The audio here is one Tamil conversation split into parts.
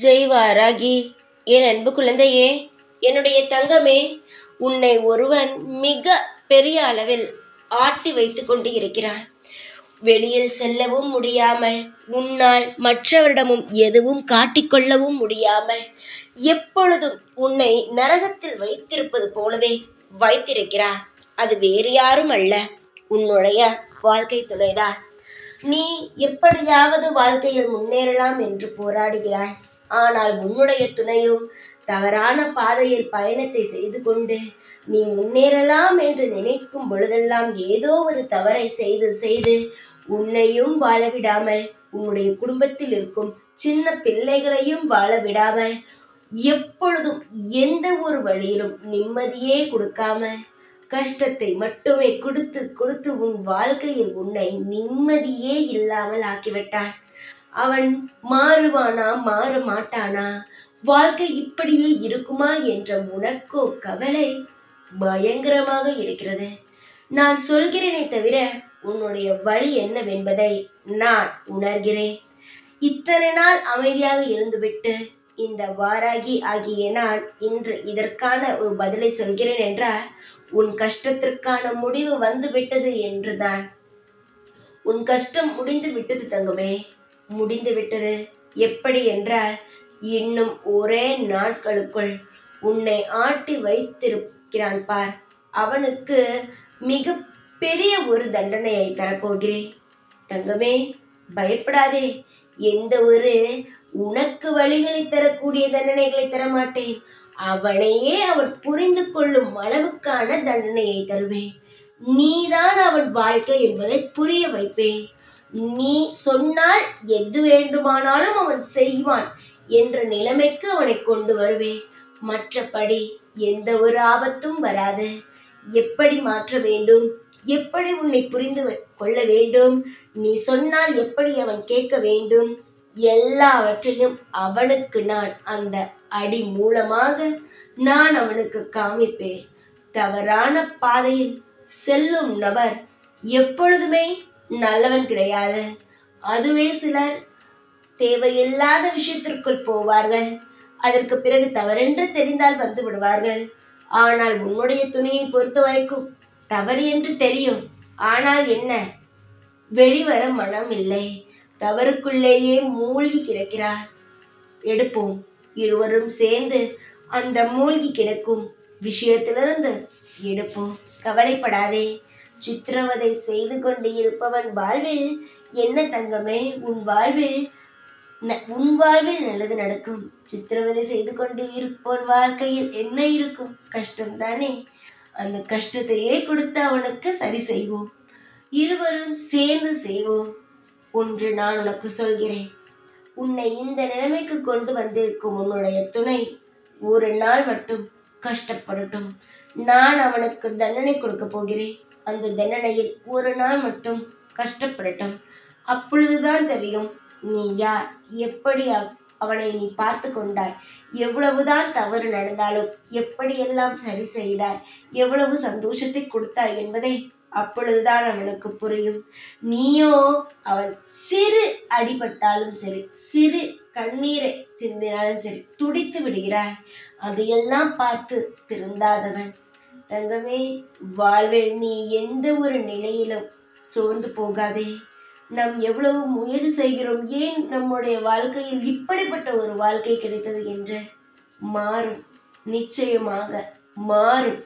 ஜெய் வாராகி என் அன்பு குழந்தையே என்னுடைய தங்கமே உன்னை ஒருவன் மிக பெரிய அளவில் ஆட்டி வைத்து கொண்டு இருக்கிறான் வெளியில் செல்லவும் முடியாமல் உன்னால் மற்றவரிடமும் எதுவும் காட்டிக்கொள்ளவும் முடியாமல் எப்பொழுதும் உன்னை நரகத்தில் வைத்திருப்பது போலவே வைத்திருக்கிறான். அது வேறு யாரும் அல்ல உன்னுடைய வாழ்க்கை துணைதான். நீ எப்படியாவது வாழ்க்கையில் முன்னேறலாம் என்று போராடுகிறாய். ஆனால் உன்னுடைய துணையும் தவறான பாதையில் பயணத்தை செய்து கொண்டு நீ முன்னேறலாம் என்று நினைக்கும் பொழுதெல்லாம் ஏதோ ஒரு தவறை செய்து செய்து உன்னையும் வாழ விடாமல் உன்னுடைய குடும்பத்தில் இருக்கும் சின்ன பிள்ளைகளையும் வாழ விடாமல் எப்பொழுதும் எந்த ஒரு வழியிலும் நிம்மதியே கொடுக்காம கஷ்டத்தை மட்டுமே கொடுத்து கொடுத்து உன் வாழ்க்கையில் உன்னை நிம்மதியே இல்லாமல் ஆக்கிவிட்டான் அவன் மாறுவானா மாற மாட்டானா? வாழ்க்கை இப்படியே இருக்குமா என்ற உனக்கோ கவலை பயங்கரமாக இருக்கிறது. நான் சொல்கிறேனே தவிர உன்னுடைய வழி என்னவென்பதை நான் உணர்கிறேன். இத்தனை நாள் அமைதியாக இருந்துவிட்டு இந்த வாராகி ஆகிய நான் இன்று இதற்கான ஒரு பதிலை சொல்கிறேன் என்றால் உன் கஷ்டத்திற்கான முடிவு வந்துவிட்டது என்றுதான். உன் கஷ்டம் முடிந்து விட்டது தங்கமே. முடிந்துவிட்டது. எப்படி என்றால் இன்னும் ஒரே நாட்களுக்குள் உன்னை ஆட்டி வைத்திருக்கிறான் பார். அவனுக்கு மிக பெரிய ஒரு தண்டனையை தரப்போகிறேன். தங்கமே பயப்படாதே. எந்த ஒரு உனக்கு வழிகளை தரக்கூடிய தண்டனைகளை தரமாட்டேன். அவனையே அவன் புரிந்து கொள்ளும் அளவுக்கான தண்டனையை தருவேன். நீதான் அவன் வாழ்க்கை என்பதை புரிய வைப்பேன். நீ சொன்னால் எது வேண்டுமானாலும் அவன் செய்வான் என்ற நிலைமைக்கு அவனை கொண்டு வருவேன். மற்றபடி எந்த ஒரு ஆபத்தும் வராது. எப்படி மாற்ற வேண்டும்? எப்படி உன்னை புரிந்து கொள்ள வேண்டும்? நீ சொன்னால் எப்படி அவன் கேட்க வேண்டும்? எல்லாவற்றையும் அவனுக்கு நான் அந்த அடி மூலமாக நான் அவனுக்கு காமிப்பேன். தவறான பாதையில் செல்லும் நபர் எப்பொழுதுமே நல்லவன் கிடையாது. அதுவே சிலர் தேவையில்லாத விஷயத்திற்குள் போவார்கள். அதற்கு பிறகு தவறென்று தெரிந்தால் வந்து விடுவார்கள். ஆனால் உன்னுடைய துணியை பொறுத்த வரைக்கும் தவறு என்று தெரியும். ஆனால் என்ன? வெளிவர மனம் இல்லை. தவறுக்குள்ளேயே மூழ்கி கிடக்கிறார். எடுப்போம். இருவரும் சேர்ந்து அந்த மூழ்கி கிடக்கும் விஷயத்திலிருந்து எடுப்போம். கவலைப்படாதே. சித்திரவதை செய்து கொண்டு இருப்பவன் வாழ்வில் என்ன தங்கமே? உன் வாழ்வில் உன் வாழ்வில் நல்லது நடக்கும். சித்திரவதை செய்து கொண்டு இருப்பவன் வாழ்க்கையில் என்ன இருக்கும்? கஷ்டம் தானே அந்த கஷ்டத்தையே கொடுத்து அவனுக்கு சரி செய்வோம். இருவரும் சேர்ந்து செய்வோம். ஒன்று நான் உனக்கு சொல்கிறேன். உன்னை இந்த நிலைமைக்கு கொண்டு வந்திருக்கும் உன்னுடைய துணை ஒரு நாள் மட்டும் கஷ்டப்படட்டும். நான் அவனுக்கு தண்டனை கொடுக்க போகிறேன். அந்த தண்டனையில் ஒரு நாள் மட்டும் கஷ்டப்படட்டும். அப்பொழுதுதான் தெரியும் நீ யார்? எப்படி அவனை நீ பார்த்து கொண்டாய்? எவ்வளவுதான் தவறு நடந்தாலும் எப்படியெல்லாம் சரி செய்தாய்? எவ்வளவு சந்தோஷத்தை கொடுத்தாய் என்பதை அப்பொழுதுதான் அவனுக்கு புரியும். நீயோ அவன் சிறு அடிபட்டாலும் சரி சிறு கண்ணீரை சிந்தினாலும் சரி துடித்து விடுகிறாய். அதையெல்லாம் பார்த்து திருந்தாதவன் தங்கமே வாழ்வில் நீ எந்த ஒரு நிலையிலும் சோர்ந்து போகாதே. நாம் எவ்வளவு முயற்சி செய்கிறோம் ஏன் நம்முடைய வாழ்க்கையில் இப்படிப்பட்ட ஒரு வாழ்க்கை கிடைத்தது என்று? மாறும் நிச்சயமாக மாறும்.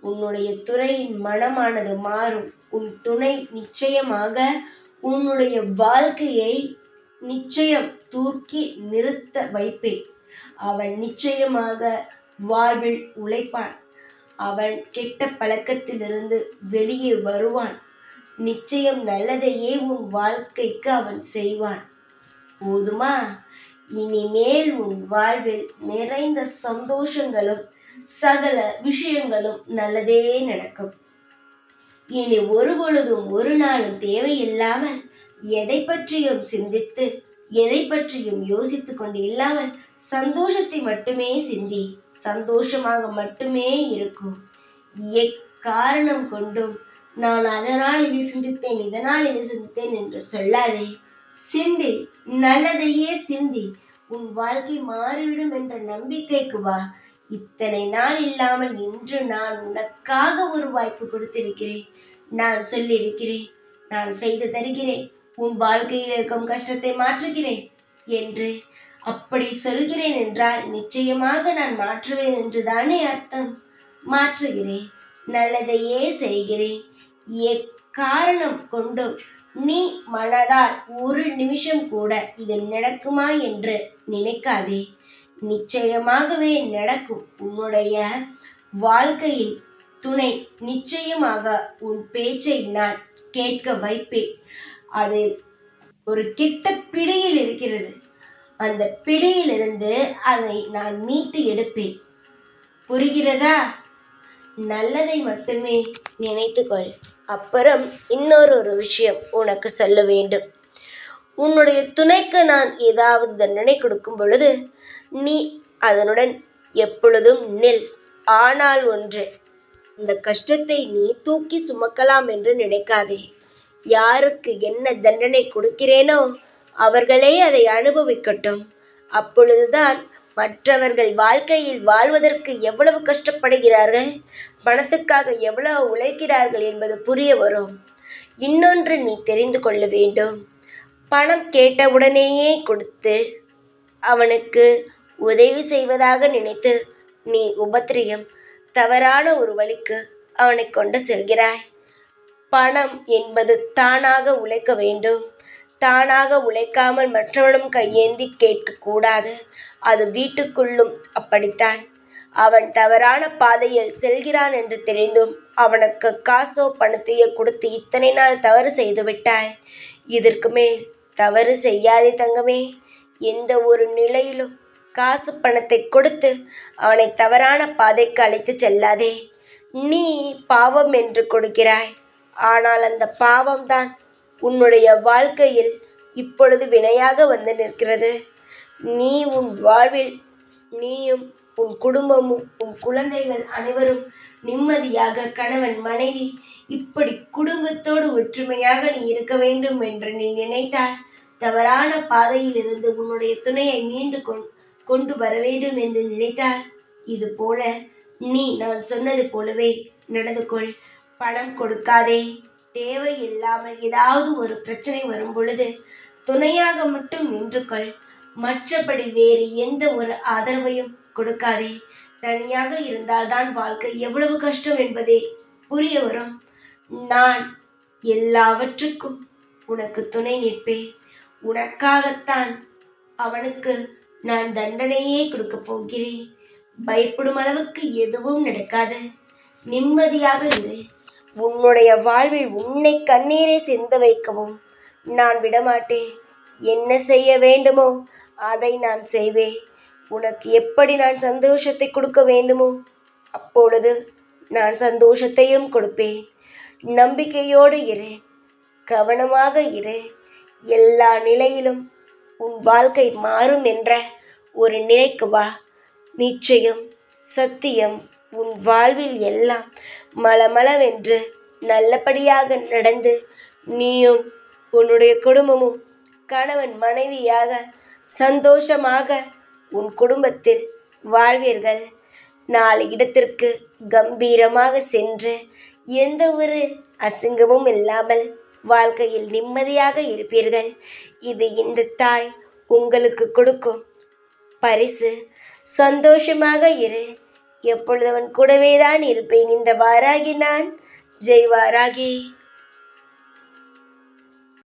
உன்னுடைய துறையின் மனமானது மாறும். உன் துணை நிச்சயமாக உன்னுடைய வாழ்க்கையை நிச்சயம் தூக்கி நிறுத்த வைப்பேன். அவன் நிச்சயமாக வாழ்வில் உழைப்பான். அவன் கெட்ட பழக்கத்திலிருந்து வெளியே வருவான். நிச்சயம் நல்லதையே உன் வாழ்க்கைக்கு அவன் செய்வான். போதுமா? இனிமேல் உன் வாழ்வில் நிறைந்த சந்தோஷங்களும் சகல விஷயங்களும் நல்லதே நடக்கும். இனி ஒரு பொழுதும் ஒரு நாளும் தேவையில்லாமல் எதை பற்றியும் சிந்தித்து எதை பற்றியும் யோசித்து கொண்டு இல்லாமல் சந்தோஷத்தை மட்டுமே சிந்தி. சந்தோஷமாக மட்டுமே இருக்கும். எக்காரணம் கொண்டும் நான் அதனால் இதை சிந்தித்தேன் இதனால் இதை சிந்தித்தேன் என்று சொல்லாதே. சிந்தி நல்லதையே சிந்தி. உன் வாழ்க்கை மாறிவிடும் என்ற நம்பிக்கைக்கு வா. இத்தனை நாள் இல்லாமல் இன்று நான் உனக்காக ஒரு வாய்ப்பு கொடுத்திருக்கிறேன். நான் சொல்லியிருக்கிறேன் நான் செய்து தருகிறேன். உன் வாழ்க்கையில் இருக்கும் கஷ்டத்தை மாற்றுகிறேன் என்று அப்படி சொல்கிறேன் என்றால் நிச்சயமாக நான் மாற்றுவேன் என்று தானே அர்த்தம்? மாற்றுகிறேன் நல்லதையே செய்கிறேன். எக்காரணம் கொண்டும் நீ மனதால் ஒரு நிமிஷம் கூட இது நடக்குமா என்று நினைக்காதே. நிச்சயமாகவே நடக்கும். உன்னுடைய வாழ்க்கையின் துணை நிச்சயமாக உன் பேச்சை நான் கேட்க வைப்பேன். அது ஒரு கிட்ட பிடியில் இருக்கிறது. அந்த பிடியிலிருந்து அதை நான் மீட்டு எடுப்பேன். புரிகிறதா? நல்லதை மட்டுமே நினைத்துக்கொள். அப்புறம் இன்னொரு ஒரு விஷயம் உனக்கு சொல்ல வேண்டும். உன்னுடைய துணைக்கு நான் ஏதாவது தண்டனை கொடுக்கும் பொழுது நீ அதனுடன் எப்பொழுதும் நில். ஆனால் ஒன்று இந்த கஷ்டத்தை நீ தூக்கி சுமக்கலாம் என்று நினைக்காதே. யாருக்கு என்ன தண்டனை கொடுக்கிறேனோ அவர்களே அதை அனுபவிக்கட்டும். அப்பொழுதுதான் மற்றவர்கள் வாழ்க்கையில் வாழ்வதற்கு எவ்வளவு கஷ்டப்படுகிறார்கள்? பணத்துக்காக எவ்வளவு உழைக்கிறார்கள் என்பது புரிய வரும். இன்னொன்று நீ தெரிந்து கொள்ள வேண்டும். பணம் கேட்டவுடனேயே கொடுத்து அவனுக்கு உதவி செய்வதாக நினைத்து நீ உபத்திரியம் தவறான ஒரு வழிக்கு அவனை கொண்டு செல்கிறாய். பணம் என்பது தானாக உழைக்க வேண்டும். தானாக உழைக்காமல் மற்றவனும் கையேந்தி கேட்கக்கூடாது. அது வீட்டுக்குள்ளும் அப்படித்தான். அவன் தவறான பாதையில் செல்கிறான் என்று தெரிந்தும் அவனுக்கு காசோ பணத்தையோ கொடுத்து இத்தனை நாள் தவறு செய்து விட்டாய். இதற்கு மேல் தவறு செய்யாதே தங்கமே. எந்த ஒரு நிலையிலும் காசு பணத்தை கொடுத்து அவனை தவறான பாதைக்கு அழைத்து செல்லாதே. நீ பாவம் என்று கொடுக்கிறாய். ஆனால் அந்த பாவம்தான் உன்னுடைய வாழ்க்கையில் இப்பொழுது வினையாக வந்து நிற்கிறது. நீ உன் வாழ்வில் நீயும் உன் குடும்பமும் உன் குழந்தைகள் அனைவரும் நிம்மதியாக கணவன் மனைவி இப்படி குடும்பத்தோடு ஒற்றுமையாக நீ இருக்க வேண்டும் என்று நீ நினைத்தால் தவறான பாதையில் இருந்து உன்னுடைய துணையை மீண்டு கொண் கொண்டு வர வேண்டும் என்று நினைத்தால் இது போல நீ நான் சொன்னது போலவே நடந்து கொள். பணம் கொடுக்காதே. தேவையில்லாமல் ஏதாவது ஒரு பிரச்சனை வரும் பொழுது துணையாக மட்டும் நின்று கொள் மற்றபடி வேறு எந்த ஒரு ஆதரவையும் கொடுக்காதே. தனியாக இருந்தால்தான் வாழ்க்கை எவ்வளவு கஷ்டம் என்பதே புரிய வரும். நான் எல்லாவற்றுக்கும் உனக்கு துணை நிற்பேன். உனக்காகத்தான் அவனுக்கு நான் தண்டனையே கொடுக்க போகிறேன். பயப்படும் அளவுக்கு எதுவும் நடக்காது. நிம்மதியாக இரு. உன்னுடைய வாழ்வில் உன்னை கண்ணீரை சிந்த வைக்கவும். நான் விடமாட்டேன். என்ன செய்ய வேண்டுமோ அதை நான் செய்வேன். உனக்கு எப்படி நான் சந்தோஷத்தை கொடுக்க வேண்டுமோ அப்பொழுது நான் சந்தோஷத்தையும் கொடுப்பேன். நம்பிக்கையோடு இரு. கவனமாக இரு. எல்லா நிலையிலும் உன் வாழ்க்கை மாறும் என்ற ஒரு நிலைக்கு வா. நிச்சயம் சத்தியம் உன் வாழ்வில் எல்லாம் மளமளவென்று நல்லபடியாக நடந்து நீயும் உன்னுடைய குடும்பமும் கணவன் மனைவியாக சந்தோஷமாக உன் குடும்பத்தில் வாழ்வீர்கள். நாலு இடத்திற்கு கம்பீரமாக சென்று எந்த ஒரு அசிங்கமும் இல்லாமல் வாழ்க்கையில் நிம்மதியாக இருப்பீர்கள். இது இந்த தாய் உங்களுக்கு கொடுக்கும் பரிசு. சந்தோஷமாக இரு. எப்பொழுது அவன் கூடவே தான் இருப்பேன். இந்த வாராகி நான். ஜெய் வாராகி